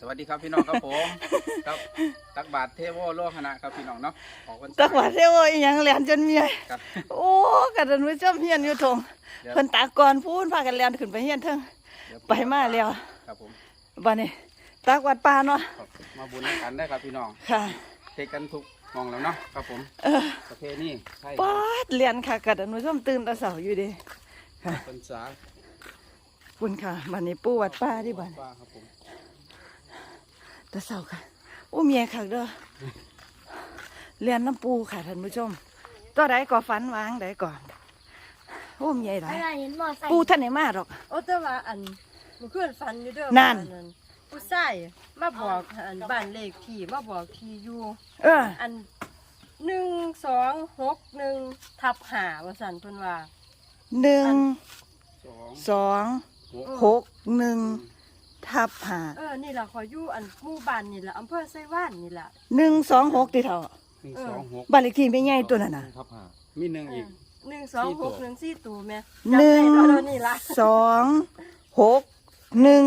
สวัสดีครับพี่น้องครับผมครับตักบาทเทโวโลกคณะครับพี่น้องเนาะขอคนตักบาดเทโออีหยังแหลนจนเมียครับโอ้กระดันผู้ชมเฮียนอยู่ทงเดี๋ยวเพิ่นตากก่อนพูนพากันแล่นขึ้นไปเฮียนเทิงเดี๋ยวไปมาแล้วครับผมบัดนี้ตักวัดป่าเนาะครับมาบุญกันได้ครับพี่น้องค่ะเทกันทุกมองแล้วเนาะครับผมเออประเพณีใช่ปาดเรียนค่ะกระดันผู้ชมตื่นแตาเสาอยู่เดิค่ะพรรษาคุณค่ะบัดนี้ปู่วัดป่าที่บัดว่าครับผม แตาเสาค่ะโอ้เมียค่ะเด้อเรียนน้ำปูค่ะท่านผู้ชมตัวใดก็ฝันวางใดก่อนโอ้เมียหลาไม่ยได้เห็นมอไซค์ปูท่านไหนมาหรอก โอ้แต่ว่าอันมันขึ้นฟันอยู่เด้อนั่น ว่าผู้ชายมาบอกอันบ้านเลขที่มาบอกที่อยู่เออ อันหนึ่งสองหกหนึ่งทับหาว่าสันเพิ่นว่า หนึ่งสองสองหกหกหนึ่ง ทับห้าเออ นี่ล่ะขอยอยู่อันหมู่บ้านนี่ล่ะอำเภอไซว่านนี่ล่ะ หนึ่งสองหกติเท่าหนึ่งสองหกบ้านเลขที่ไม่ใหญ่ตัวนั้นน่ะครับห้ามีหนึ่งอีก หนึ่งสองสี่หตัวกหนึ่งสี่ตัวแม่หนึ่งจำได้เท่านี่ล่ะสองหกหนึ่ง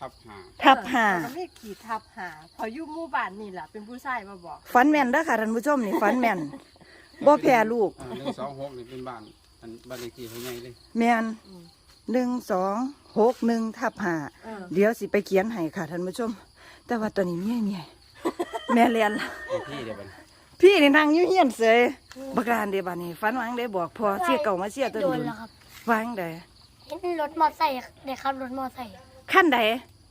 ทับห้าทับห้าเออแล้วก็มีขีดทับหาขอยอยู่หมู่บ้านนี่ล่ะเป็นผู้ชายมาบอกฟันแม่นเด้อค่ะท่านผู้ชมนี่ฟันแม่นบ่แพ้ลูก อ่าหนึ่งสองหกนี่เป็นบ้านอันบ้านเลขที่เขาใหญ่เลยแม่นอืม หนึ่งสองหกหนึ่งทับห้าเออ เดี๋ยวสิไปเขียนให้ค่ะท่านผู้ชม แต่ว่าตัวนี้เมียเมียแม่เรียนละเลขที่เดียวกันพี่นี่นั่งอยู่เฮียนเสยบักลานเดบัดนี้ฟันวางได้บอกพอเสียเก่ามาเสียตัวโดนนี้แล้วครับวางได้เห็นรถมอไซค์เด็กครับรถมอไซค์ขั้นใด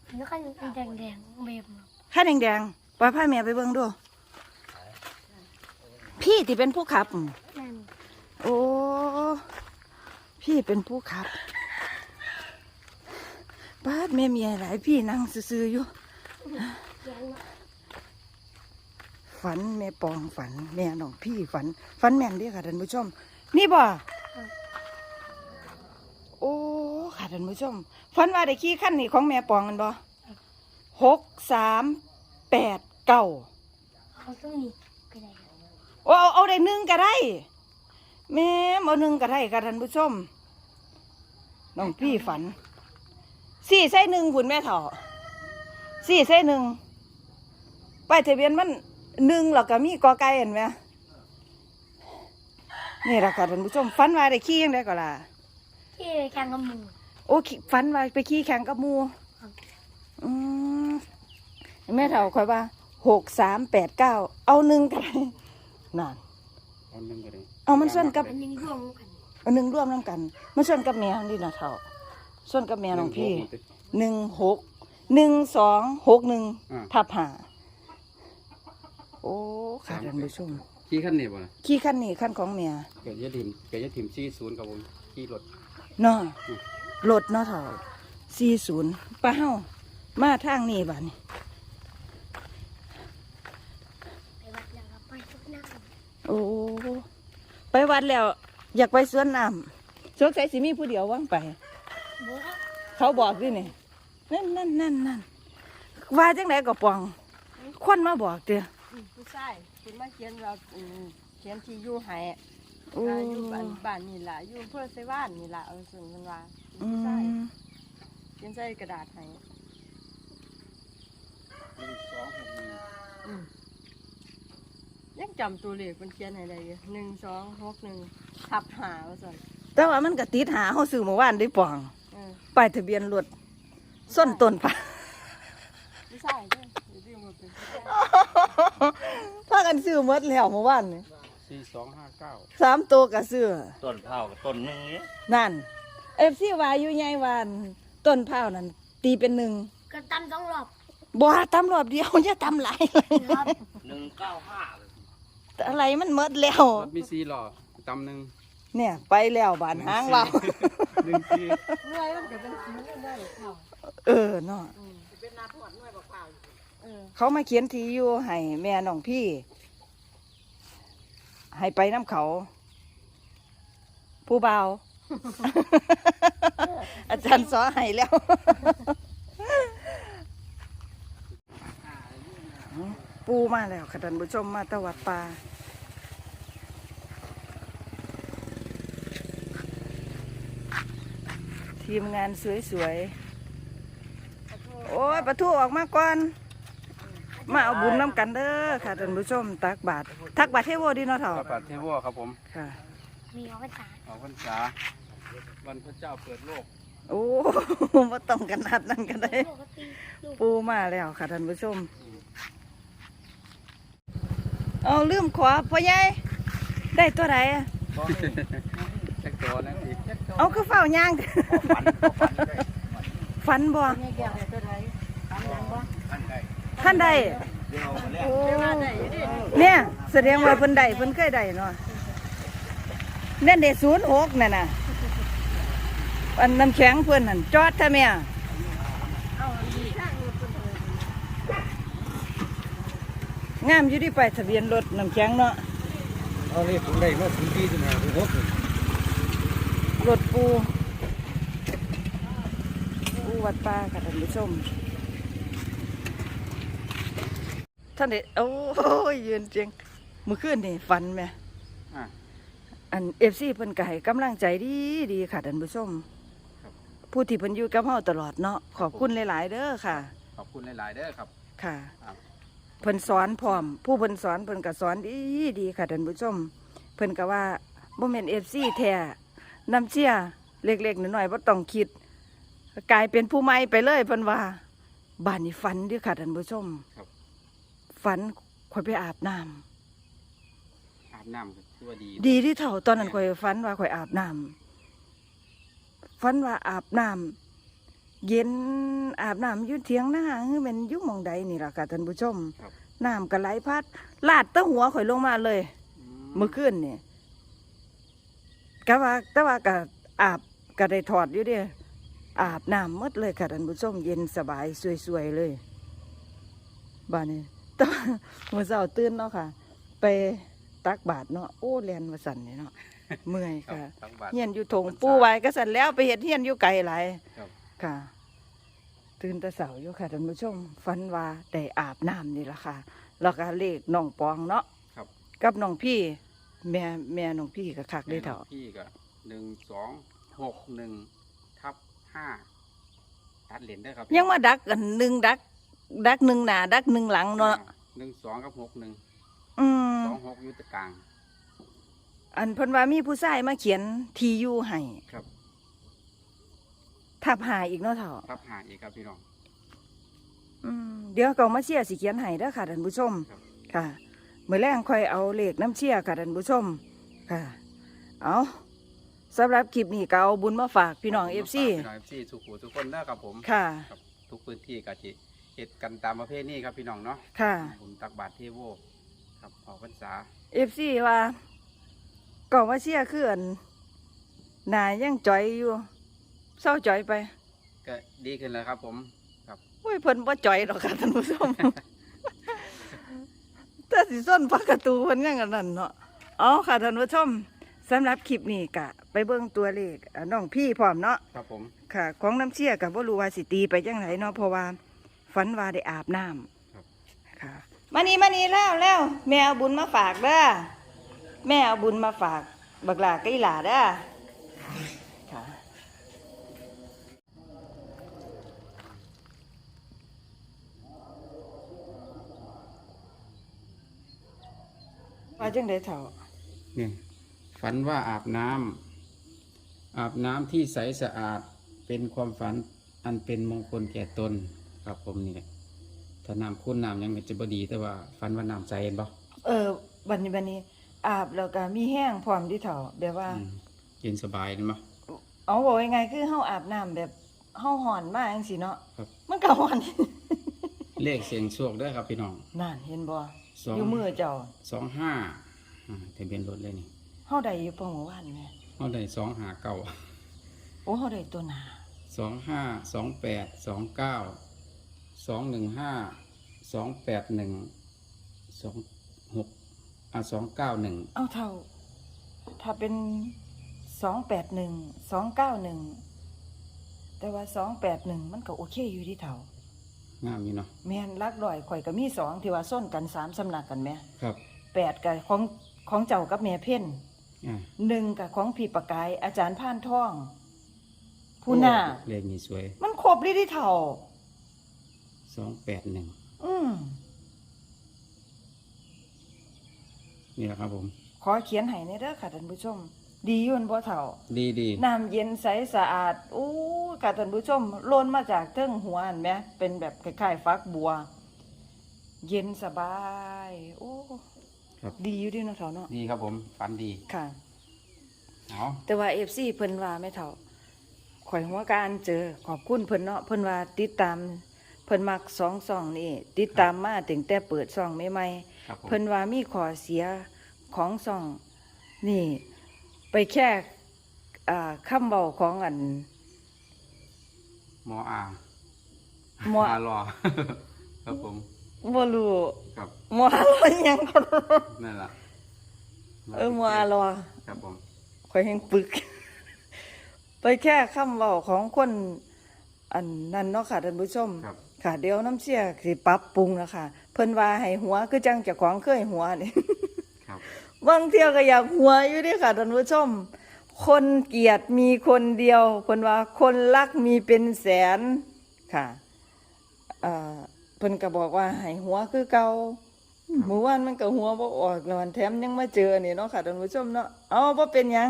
เห็นคันแดงแดงๆเบมครับขั้นแดงๆปล่อยพาแม่ไปเบิ่งดู พี่ที่เป็นผู้ขับ นั่นโอ้ พี่เป็นผู้ขับ ป้าดแม่เมียหลายพี่นั่งซื่อๆอยู่เขียนมาฝันแม่ปองฝัน แม่น้องพี่ฝัน ฝันแม่นเด้อค่ะท่านผู้ชม นี่บ่โอ้ค่ะท่านผู้ชม ฝันว่าได้ขี่ขั้นนี่ของแม่ปองกันบ่หกสามแปดเก้าเขาต้องมีก็ได้ครับโอ้เอาเอาได้หนึ่งก็ได้ แม่เอาหนึ่งก็ได้ค่ะท่านผู้ชมน้องพี่ฝัน สี่ใส่หนึ่งคุณแม่เถาะสี่ใส่หนึ่งป้ายทะเบียนมันหนึ่งแล้วก็มีกอไก่เห็นไหมนี่แหละค่ะท่านผู้ชมฝันว่าได้ขี้ยังได้ก็ล่ะที่แข่งกับหมูโอ้ขี้ฝันว่าไปขี้แข่งกับหมูอืมแม่เถาคอยว่าหกสามแปดเก้าเอาหนึ่งก็ได้นั่นเอาหนึ่งก็ได้เอามันส่วนกับอันหนึงร่วมกันอันหนึ่งร่วมน้ำกัน มันส่วนกับแม่นี่นะเท่า ส่วนกับแม่น้องพี่หนึ่งหกหนึ่งสองหกหนึ่งอ่า ทับห้าโอ้ค่ะท่านผู้ชมขี่ขั้นนี่บ่ล่ะขี่ขั้นนี้ขั้นของแม่เกิดยะถิ่มเกิดยะถิ่มสี่ศูนย์ครับผมขี่รถเนาะรถเนาะเท่าสี่ศูนย์ป้าเฮามาทางนี้บ้านี้ไปวัดแล้วครับไปทุกหน้าโอ้ไปวัดแล้ว อยากไปสวนน้ำสงสัยสิมีผู้เดียวว่างไปบัว เขาบอกด้วยนี่นั่นนั่นนั่นนั่นว่าจังไหนก็ปองควันมาบอกเด้ออืมผู้ชายคุณมาเขียนเราอืมเขียนที่อยู่ให้โอ้อ่าอยู่บ้านบ้านนี่ล่ะอยู่อำเพื่อไซว่านนี่ล่ะเอาส่วนมันว่าอืผู้ชายมเขียนใส่กระดาษให้หนึ่งสองหกหนึ่งอืมยังจำตัวเลขมันเขียนให้ได้อยู่หนึ่งสองหกหนึ่งทับหาว่าสั่นแต่ว่ามันก็ติดหาเขาซื้อเมื่อวานได้ปองเออ ป้ายทะเบียนรถส้นต้นพะผู้ชายเด้อเดี๋ยวเรียกว่าเป็นผู้ชายพากันซื้อหมดแล้วเมื่อวานนี่สี่สองห้าเก้าสามตัวก็ซื้อต้นเผากับต้นหนึงนี้นั่นเอฟซีวาอยู่ใหญ่วานต้นพร้าวนั่นตีเป็นหนึ่งก็ตำสองรอบบ่ตำรอบเดียวอย่าตำหลายเลยครับหนึ่งเก้าห้าเลยอะไรมันหมดแล้วรถมีสี่ล้อตำหนึ่งเนี่ย ไปแล้วบานหางเรา หนึ่งสี่เมื่อยมันก็เป็นสีมันได้เขาเออเนาะอืมเป็นนาทวดหน่วยบักเผาเออเขามาเขียนทีอยู่ให้แม่น้องพี่ ให้ไปน้ำเขา ผู้เบาว อาจารย์สอให้แล้วปูมาแล้วค่ะท่านผู้ชมมาตะวัดป่า ทีมงานสวยๆ โอ้อ้ยประทูออกมาก่อน มาเอาบุญน้ำกันเด้อค่ะท่านผู้ชมตักบาทตักบาทเทโวดีเนาะเถ่าตักบาตรเทโวครับผมค่ะ มีเอาภาษาออกพรรษาวันพระเจ้าเปิดโลกโอ้มาต้องกันนัดนั่นกันได้ ปกติลูกปูมาแล้วค่ะท่านผู้ชม เอาลืมขวาพ่อใหญ่ได้ตัวไหนอะ แจ็คตัวนั่นอีกเอาคือเฝ้าย่างฝันบ่แม่แก้วให้ตัวใดทำยังบ่ท่านใดโอ้เนี่ยแสดงว่าเพิ่นได้เพิ่นเคยได้เนาะนั่นเด็ศูนย์หกนั่นน่ะอันน้ำแข็งเพิ่นนั่นจอดท่าแม่เอาดีข้างรถเพิ่นเอิ้นงามอยู่ที่ไปายทะเบียนรถน้ำแข็งเนาะเอาเลยผมได้มาถึงที่ที่มาถึงหก รถปูปูวัดป่าค่ะท่านผู้ชมท่านเด็โอ้ยยืนเจียงเมื่อคืนนี่ฝันไหมอ่าอันเอฟซีเพิ่นก็ให้กำลังใจดีดีค่ะท่านผู้ชมครับผู้ที่เพิ่นอยู่กับเฮาตลอดเนาะขอบคุณหลาย ๆ เด้อค่ะ ขอบคุณหลาย ๆ เด้อครับค่ะครับเพิ่นสอนพร้อม ผู้เพิ่นสอนเพิ่นก็สอนดีดีค่ะท่านผู้ชม เพิ่นก็ว่าบ่แม่น FC แท้ น้ำเชี่ยเล็กๆน้อยๆบ่ต้องคิด กลายเป็นผู้ใหม่ไปเลยเพิ่นว่าบ้านนี้ฝันเด้อค่ะท่านผู้ชมครับ ฝันข่อยไปอาบน้ำอาบน้ำก็ถือว่าดีดีที่เท่าตอนนั้นข่อยฝันว่าข่อยอาบน้ำฝันว่าอาบน้ำเย็นอาบน้ำอยู่เถียงหน้าคือเป็นอยุ่หมองใดนี่ล่ะค่ะท่านผู้ชมครับน้ำก็ไหลพัดลาดตะหัวข่อยลงมาเลย อืเมื่อคืนนี่ ก็ว่าแต่ว่าก็อาบก็ได้ถอดอยู่เด้อาบน้ำหมดเลยค่ะท่านผู้ชมเย็นสบายสวยๆเลยบ้านนี้ตอนเมื่อเช้าตื่นเนาะค่ะ ไปตักบาทเนาะโอ้แลนมาสั่นนี่เนาะเมื่อยครับค่ะตักบาตรเฮียนอยู่ถงปูไว้ก็สั่นแล้วไปเห็ดเฮียนอยู่ไกลหลายครับค่ะ ตื่นแต่เสาอยู่ค่ะท่านผู้ชมฝันว่าได้อาบน้ำนี่ละค่ะ แล้วก็เลขน้องปองเนาะครับกับน้องพี่ แม่แม่น้องพี่ก็คักได้เถอะพี่ก็หนึ่งสองหกหนึ่งทับห้าตัดเหรียญได้อครับยังมาดักกันหนึ่งดัก ดักหนึ่งหน้าดักหนึ่งหลังเนาะหนึ่งสองกับหกหนึ่งอืมสองหกอยู่ตรงกลาง อันเพิ่นว่ามีผู้ชายมาเขียนทียูให้ครับทับหาอีกเนาะเถอะทับหาอีกครับพี่น้องอืมเดี๋ยวก็มาเชียร์สิเขียนให้เด้อค่ะท่านผู้ชมครับค่ะเมื่อแรงค่อยเอาเลขน้ำเชียร์ค่ะท่านผู้ชมค่ะ เอาสำหรับคลิปนี้ก็เอาบุญมาฝากพี่น้องเอฟซีพี่น้องเอฟซีสุขุทุกคนนะครับผมค่ะครับทุกพื้นที่กะจิเหตุกันตามประเภทนี้ครับพี่น้องเนาะค่ะบุญตักบาตรเทโวครับออกพรรษาเอฟซีว่าก็มาเชียร์คืออันหนายังจ่อยอยู่เศร้าจ่อยไป ก็ดีขึ้นแล้วครับผมครับอุ้ยเพิ่นบ่จ่อยหรอกค่ะท่านผู้ชม แต่สิส้นพักกระตูเพิ่นยังอันนั้นเนาะเอาค่ะท่านผู้ชมสำหรับคลิปนี้กะ ไปเบิ่งตัวเลขอะน้องพี่พร้อมเนาะครับผมค่ะ ของน้ำเชี่ยกับว่ารู้ว่าสิตีไปจังไหนเนาะเพราะว่าฝันว่าได้อาบน้ำครับค่ะมานี่มานี่แล้วแล้วแม่เอาบุญมาฝากเด้อแม่เอาบุญมาฝากบักหลากับอีหลาเด้อ ว่าจังไดเถ่านี่ฝันว่าอาบน้ำอาบน้ำที่ใสสะอาดเป็นความฝันอันเป็นมงคลแก่ตนครับผมนี่แหละถ้าน้ำคุ้นน้ำยังจะบ่ดีแต่ว่าฝันว่าน้ำใสเห็นบ่เออบันนี้บันนี้ อาบแล้วก็มีแห้งพร้อมที่เถ่าแบบว่า อืมเย็นสบายเห็นบ่ เอาบอกยังไงคือเฮาอาบน้ำแบบเฮาห่อนมากจังสิเนาะครับ มันก็ห่อน เลขเสียงโชคเด้วยครับพี่น้อง นั่นเห็นบ่ สองอยู่มือเจ้าสองห้าอ่าทะเบียนรถเลยนี่เฮาได้อยู่ปองหมู่บ้านแม่เอาได้สองหาเก้าโอ้เฮาได้ตัวหนาสองห้าสองแปดสองเก้าสองหนึ่งห้าสองแปดหนึ่งสองหกอ่าสองเก้าหนึ่งเอาเท่า ถ้าเป็น281 291แต่ว่า281มันก็โอเคอยู่ที่เท่า งามอยู่เนาะแม่นลักร้อยข่อยก็มีสองที่ว่าส้นกันสามสำนักกันแม่ครับแปดกับของของเจ้ากับแม่เพ่นอ่าหนึ่งกับของพี่ประกาย อาจารย์พานท่อง ผู้หน้าโอ้เลขนี้สวยมันครบเลยที่เท่า สองแปดหนึ่งอืมนี่แหละครับผม ขอเขียนให้ในเด้อค่ะท่านผู้ชม ดีอยุ่นบ่เท่า ดีดีน้ำเย็นใสสะอาดอู้ค่ะท่านผู้ชมโลนมาจากเทิงหัวเห็นไหมเป็นแบบคล้ายๆฟักบัว เย็นสบายโอ้ครับดีอยู่เดีเนาะเท่าเนาะดีครับผมฝันดีค่ะ เอาแต่ว่าเอฟซีเพิ่นว่าไม่เท่าข่อยหัวการเจอขอบคุณเพิ่นเนาะเพิ่นว่าติดตามเพิ่นมักสองซองนี่ติดตามมาถึงแต่เปิดซองใหม่ๆครับผมเพิ่นว่ามีข้อเสียของซ่องนี่ ไปแค่อ่าคำเบาของอันหมออาหมอ อารอ ครับผมบ่รู้ครับหมออะไรหยังก็นั่นแหละเออหมออะไรครับผมข่อยแห่งปึก ไปแค่คำเบาของคนอันนั้นเนาะค่ะท่านผู้ชม ครับค่ะ เดี๋ยวน้ำเสียสิปรับปรุงแล้วค่ะเพิ่นว่าให้หัวคือจังเจ้าของเคยหัวนี่ครั บบางเที่ยวก็อยากหัวอยู่เดิค่ะท่านผู้ชม คนเกลียดมีคนเดียว คนว่าคนรักมีเป็นแสนค่ะเอ่อเพิ่นก็บอกว่าให้หัวคือเก่าเมื่อวานมันก็หัวบ่ออกแล้วมันแถมยังมาเจอนี่เนาะค่ะท่านผู้ชมเนาะเอาบ่เป็นหยัง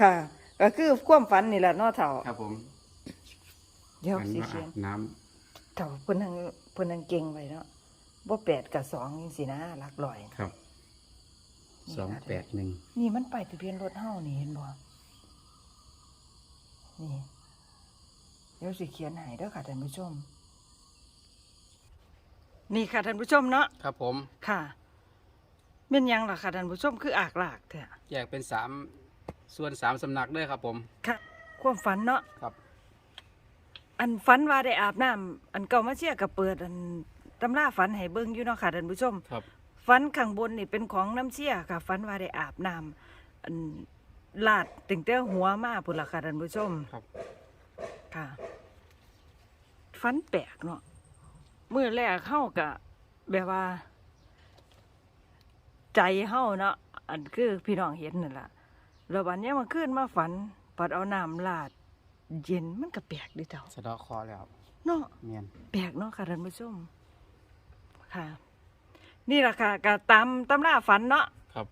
ค่ะ ก็คือความฝันนี่แหละเนาะเฒ่าครับผมเดี๋ยวฝันสิว่าเขีอายนบน้เฒ่าเพิ่นนั่งเพิ่นนั่งเก่งไว้เนาะบ่แปดกับสองจังซี่นะหลักร้อยำครับ สองแปดหนึ่งนี่มันไปทะเบียนรถเฮานี่เห็นบ่นี่ เดี๋ยวสิเขียนให้เด้อค่ะท่านผู้ชม นี่ค่ะท่านผู้ชมเนาะครับผมค่ะแม่นหยังล่ะค่ะท่านผู้ชมคืออากลากแท้แยกเป็นสามส่วนสามสำนักด้วยครับผม ค่ะความฝันเนาะครับ อันฝันว่าได้อาบน้ำอันเก่ามาเชียร์กับเปิด อันตำราฝันให้เบิ่งอยู่เนาะค่ะท่านผู้ชมครับ ฝันข้างบนนี่เป็นของน้ำเชี่ยค่ะฝันว่าได้อาบน้ำอันลาดตึงแต่หัวมาพุ่นละค่ะท่านผู้ชมครับ ค่ะฝันแปลกเนาะเมื่อแรกเข้ากับแบบว่า ใจเฮาเนาะอันคือพี่น้องเห็นนั่นล่ะแล้ววันนี้มันขึ้นมาฝันปัดเอาน้ำลาด เย็นมันก็แปลกดิเจ้าสะเดอกคอแล้วเนาะเมียนแปลกเนาะค่ะท่านผู้ชมค่ะ นี่แหละค่ะก็ตามตำราฝันเนาะครับ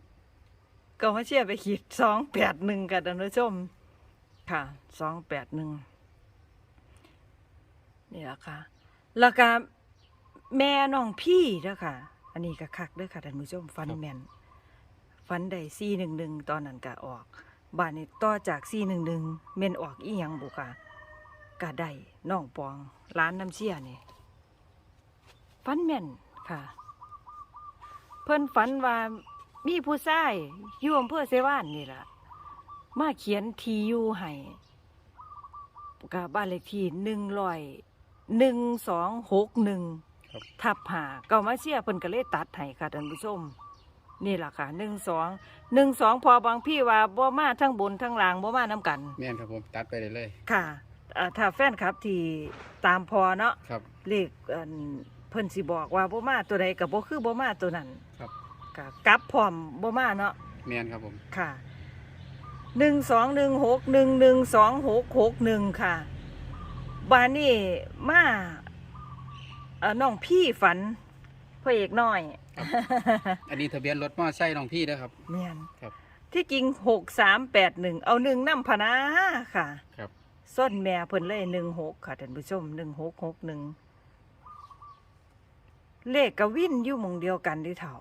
ก็มาเชียร์ไปขีดสองแปดหนึ่งค่ะท่านผู้ชม ค่ะสองแปดหนึ่งนี่แหละค่ะแล้วก็แม่น้องพี่เด้อค่ะ อันนี้ก็คักเด้อค่ะท่านผู้ชมฟันแมนฟันได้ซีหนึ่งหนึ่งตอนนั้นก็ออกบ้านนี้ต่อจากซีหนึ่งหนึ่งเมนออกอีหยังบุค่ะก็ได้น้องปองร้านน้ำเชี่ยนี่ฟันแม่นค่ะ เพิ่นฝันว่ามีผู้ชายอยู่อำเภอเซว่านนี่ล่ะ มาเขียนทียูให้กับบ้านเลขที่หนึ่งร้อยหนึ่งสองหกหนึ่งครับ ทับหาเก่ามาเชียเพิ่นก็เลยตัดให้ค่ะท่านผู้ชม นี่ล่ะค่ะหนึ่งสองหนึ่งสองพอบางพี่ว่าบ่มาทั้งบนทั้งล่างบ่มาน้กันเมียนครับผมตัดไปเลยเลยค่ะเอ่อถ้าแฟนครับที่ตามพอเนาะครับ เลขอัน เพิ่นสิบอกว่าบ่มาตัวใดก็บ่คือบ่มาตัวนั้นครับ ก็กลับพร้อมบ่มาเนาะเมียนครับผมค่ะหนึ่งสองหนึ่งหกหนึ่งหนึ่งสองหกหกหนึ่งค่ะบานนี้มาเอ่อน้องพี่ฝันพระเอกน้อยอันนี้ทะเบียนรถมอไซค์น้องพี่นะครับ เมียนครับ ที่จริงหกสามแปดหนึ่งเอาหนึ่งน้ำพนาค่ะครับ ส้นแม่เพิ่นเลยหนึ่งหกค่ะท่านผู้ชมหนึ่งหกหกหนึ่ง เลขกับวินอยู่หมองเดียวกันดิเถ่า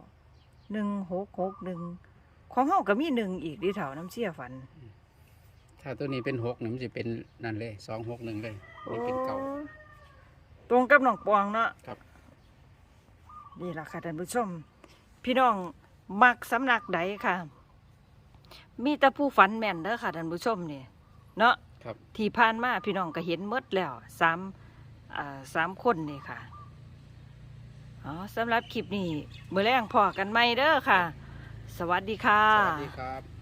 หนึ่งหกหกหนึ่งของเฮาก็มีหนึ่งอีกดิเถ่าน้ำเชี่ยฝัน ถ้าตัวนี้เป็นหกหนึ่งมันจะเป็นนั่นเลยสองหกหนึ่งเลยนี่เป็นเก่า โอ้ตรงกับน้องปองเนาะครับ นี่ล่ะค่ะท่านผู้ชม พี่น้องมักสำนักใดค่ะ มีแต่ผู้ฝันแม่นเด้อค่ะท่านผู้ชมนี่เนาะ ครับ ที่ผ่านมาพี่น้องก็เห็นหมดแล้วสามอ่าสามคนนี่ค่ะ อ๋อสำหรับคลิปนี้เมื่อแรงพอกันไหมเด้อค่ะ สวัสดีค่ะ สวัสดีครับ